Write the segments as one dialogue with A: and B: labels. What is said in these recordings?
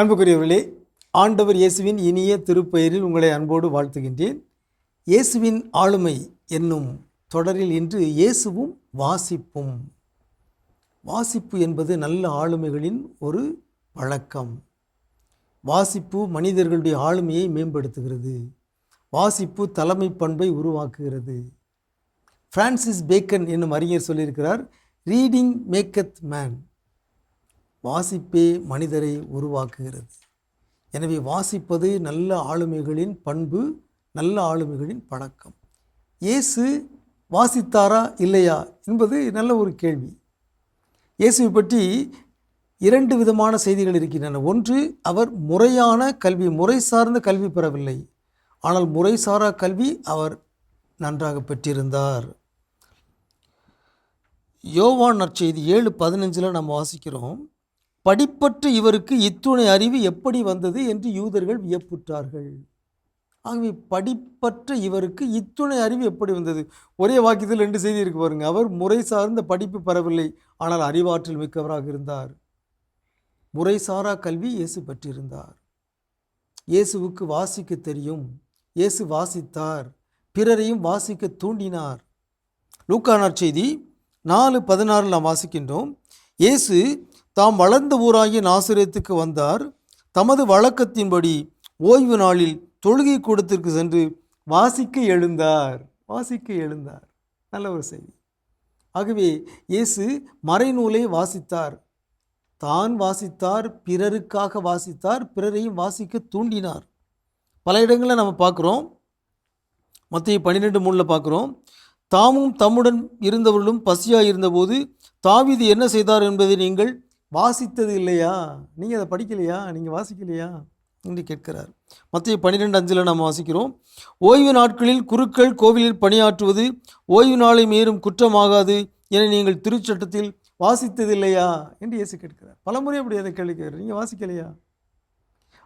A: அன்புக்குரியவர்களே ஆண்டவர் இயேசுவின் இனிய திருப்பெயரில் உங்களை அன்போடு வாழ்த்துகின்றேன். இயேசுவின் ஆளுமை என்னும் தொடரில் இன்று இயேசுவும் வாசிப்பும். வாசிப்பு என்பது நல்ல ஆளுமைகளின் ஒரு பழக்கம். வாசிப்பு மனிதர்களுடைய ஆளுமையை மேம்படுத்துகிறது. வாசிப்பு தலைமை பண்பை உருவாக்குகிறது. ஃப்ரான்சிஸ் பேக்கன் என்னும் அறிஞர் சொல்லியிருக்கிறார் ரீடிங் மேக்கத் மேன் வாசிப்பே மனிதரை உருவாக்குகிறது. எனவே வாசிப்பது நல்ல ஆளுமைகளின் பண்பு நல்ல ஆளுமைகளின் பழக்கம். இயேசு வாசித்தாரா இல்லையா என்பது நல்ல ஒரு கேள்வி. இயேசுவை பற்றி இரண்டு விதமான செய்திகள் இருக்கின்றன. ஒன்று அவர் முறையான கல்வி முறை சார்ந்த கல்வி பெறவில்லை. ஆனால் முறைசாரா கல்வி அவர் நன்றாக பெற்றிருந்தார். யோவான் நற்செய்தி ஏழு பதினஞ்சில் நம்ம வாசிக்கிறோம். படிப்பற்ற இவருக்கு இத்துணை அறிவு எப்படி வந்தது என்று யூதர்கள் வியப்புற்றார்கள். ஆகவே படிப்பற்ற இவருக்கு இத்துணை அறிவு எப்படி வந்தது? ஒரே வாக்கியத்தில் ரெண்டு செய்தி இருக்கு பாருங்க. அவர் முறை சார்ந்த படிப்பு பெறவில்லை ஆனால் அறிவாற்றல் மிக்கவராக இருந்தார். முறைசாரா கல்வி இயேசு பெற்றிருந்தார். இயேசுவுக்கு வாசிக்க தெரியும். இயேசு வாசித்தார். பிறரையும் வாசிக்க தூண்டினார். லூக்கானார் செய்தி நாலு பதினாறில் நாம் வாசிக்கின்றோம். இயேசு தாம் வளர்ந்த ஊராகிய நாசிரியத்துக்கு வந்தார். தமது வழக்கத்தின்படி ஓய்வு நாளில் தொழுகை கூடத்திற்கு சென்று வாசிக்க எழுந்தார். வாசிக்க எழுந்தார். நல்ல ஒரு செய்தி. ஆகவே இயேசு மறைநூலை வாசித்தார். தான் வாசித்தார் பிறருக்காக வாசித்தார் பிறரையும் வாசிக்க தூண்டினார். பல இடங்களில் நம்ம பார்க்குறோம். மத்திய பன்னிரெண்டு மூணில் பார்க்குறோம். தாமும் தம்முடன் இருந்தவர்களும் பசியாக இருந்தபோது தாவிது என்ன செய்தார் என்பதை நீங்கள் வாசித்தது இல்லையா? நீங்கள் அதை படிக்கலையா? நீங்கள் வாசிக்கலையா? என்று கேட்கிறார். மத்திய பன்னிரெண்டு அஞ்சில் நாம் வாசிக்கிறோம். ஓய்வு நாட்களில் குருக்கள் கோவிலில் பணியாற்றுவது ஓய்வு நாளை மீறும் குற்றமாகாது என நீங்கள் திருச்சட்டத்தில் வாசித்தது இல்லையா? என்று இயேசு கேட்கிறார். பலமுறை அப்படி அதை கேட்கிறார். நீங்கள் வாசிக்கலையா?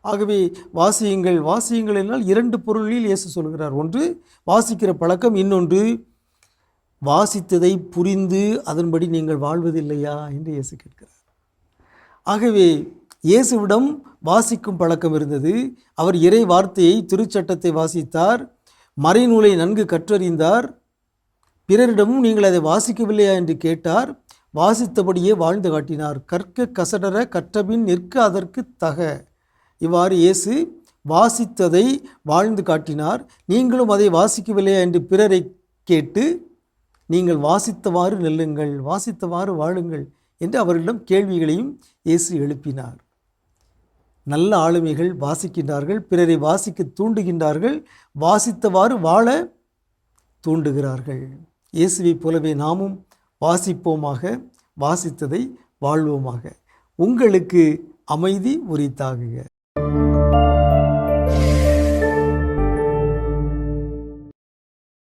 A: ஆகவே வாசியுங்கள். வாசியுங்கள் என்றால் இரண்டு பொருளில் இயேசு சொல்கிறார். ஒன்று வாசிக்கிற பழக்கம். இன்னொன்று வாசித்ததை புரிந்து அதன்படி நீங்கள் வாழ்வதில்லையா? என்று இயேசு கேட்கிறார். ஆகவே இயேசுவிடம் வாசிக்கும் பழக்கம் இருந்தது. அவர் இறை வார்த்தையை திருச்சட்டத்தை வாசித்தார். மறைநூலை நன்கு கற்றறிந்தார். பிறரிடமும் நீங்கள் அதை வாசிக்கவில்லையா என்று கேட்டார். வாசித்தபடியே வாழ்ந்து காட்டினார். கற்க கசடர கற்றபின் நிற்க அதற்கு தக. இவ்வாறு இயேசு வாசித்ததை வாழ்ந்து காட்டினார். நீங்களும் அதை வாசிக்கவில்லையா என்று பிறரை கேட்டு நீங்கள் வாசித்தவாறு நெல்லுங்கள். வாசித்தவாறு வாழுங்கள். என்று அவர்களிடம் கேள்விகளையும் இயேசு எழுப்பினார். நல்ல ஆளுமைகள் வாசிக்கின்றார்கள் பிறரை வாசிக்க தூண்டுகின்றார்கள் வாசித்தவாறு வாழ தூண்டுகிறார்கள். இயேசுவைப் போலவே நாமும் வாசிப்போமாக வாசித்ததை வாழ்வோமாக. உங்களுக்கு அமைதி உரித்தாகுக.